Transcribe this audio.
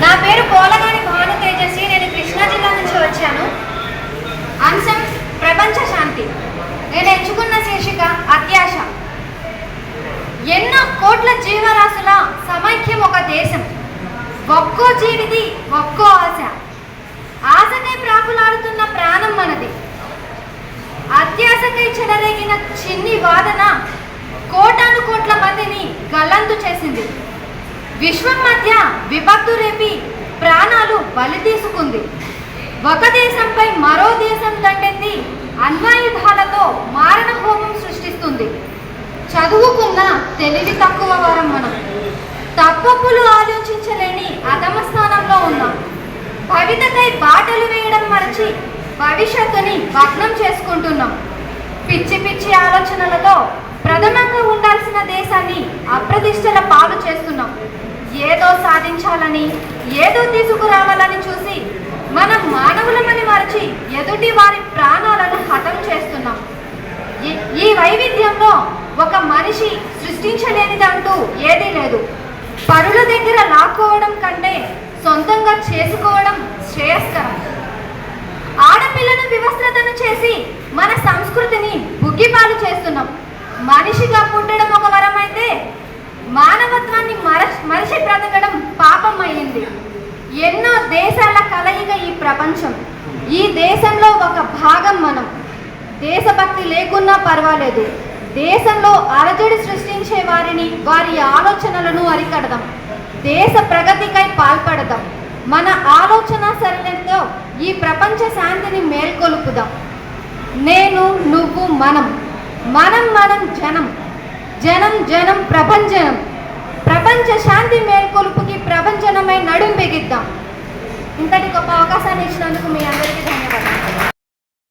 నా పేరు పోలగాని భాను తేజస్వి. నేను కృష్ణా జిల్లా నుంచి వచ్చాను. అంశం ప్రపంచ శాంతి. నేను ఎంచుకున్న శీర్షిక అత్యాశ. ఎన్నో కోట్ల జీవరాశుల సమైక్యం ఒక దేశం. ఒక్కో జీవిది ఒక్కో ఆశ. ఆశకై ప్రాకులాడుతున్న ప్రాణం మనది. అత్యాశకై చెలరేగిన చిన్ని వాదన కోటాను కోట్ల మందిని గల్లంతు చేసింది. విశ్వం మధ్య విపత్తు రేపి ప్రాణాలు బలి తీసుకుంది. ఒక దేశంపై మరో దేశం దండెత్తి అన్వాయుధాలతో మారణ హోమం సృష్టిస్తుంది. చదువుకున్న తెలివి తక్కువ వరం మనం. తప్పప్పులు ఆలోచించలేని అధమ స్థానంలో ఉన్నాం. భవితకై బాటలు వేయడం మరచి భవిష్యత్తుని భగ్నం చేసుకుంటున్నాం. పిచ్చి పిచ్చి ఆలోచనలతో ప్రథమంగా ఉండాల్సిన దేశాన్ని అప్రతిష్టల పాలు చేస్తున్నాం. ఏదో సాధించాలని ఏదో తీసుకురావాలని చూసి మనం మానవులమని మరచి ఎదుటి వారి ప్రాణాలను హతం చేస్తున్నాం. ఈ- ఈ వైవిధ్యంలో ఒక మనిషి సృష్టించలేనిదంటూ ఏదీ లేదు. పరుల దగ్గర లాక్కోవడం కంటే సొంతంగా చేసుకోవడం శ్రేయస్కరం ఆడపిల్లను వివస్త్రతను చేసి మన సంస్కృతిని బుగ్గిపాలు చేస్తున్నాం మనిషిగా పుట్టడం ఒక వరం అయితే మానవత్వాన్ని మర మనిషి బ్రతకడం పాపం అయ్యింది ఎన్నో దేశాల ఈ ప్రపంచం. ఈ దేశంలో ఒక భాగం మనం. దేశభక్తి లేకున్నా పర్వాలేదు. దేశంలో అలజడి సృష్టించే వారిని వారి ఆలోచనలను అరికడదాం. దేశ ప్రగతికై పాల్పడదాం. మన ఆలోచన సరళంతో ఈ ప్రపంచ శాంతిని మేల్కొలుపుదాం. నేను నువ్వు మనం. మనం మనం జనం. జనం జనం ప్రభంజనం. ప్రపంచ శాంతి మేల్కొలుపుకి ప్రపంచనమై నడుం బిగిద్దాం. ఇంతటి గొప్ప అవకాశాన్ని ఇచ్చినందుకు మీ అందరికీ ధన్యవాదాలు.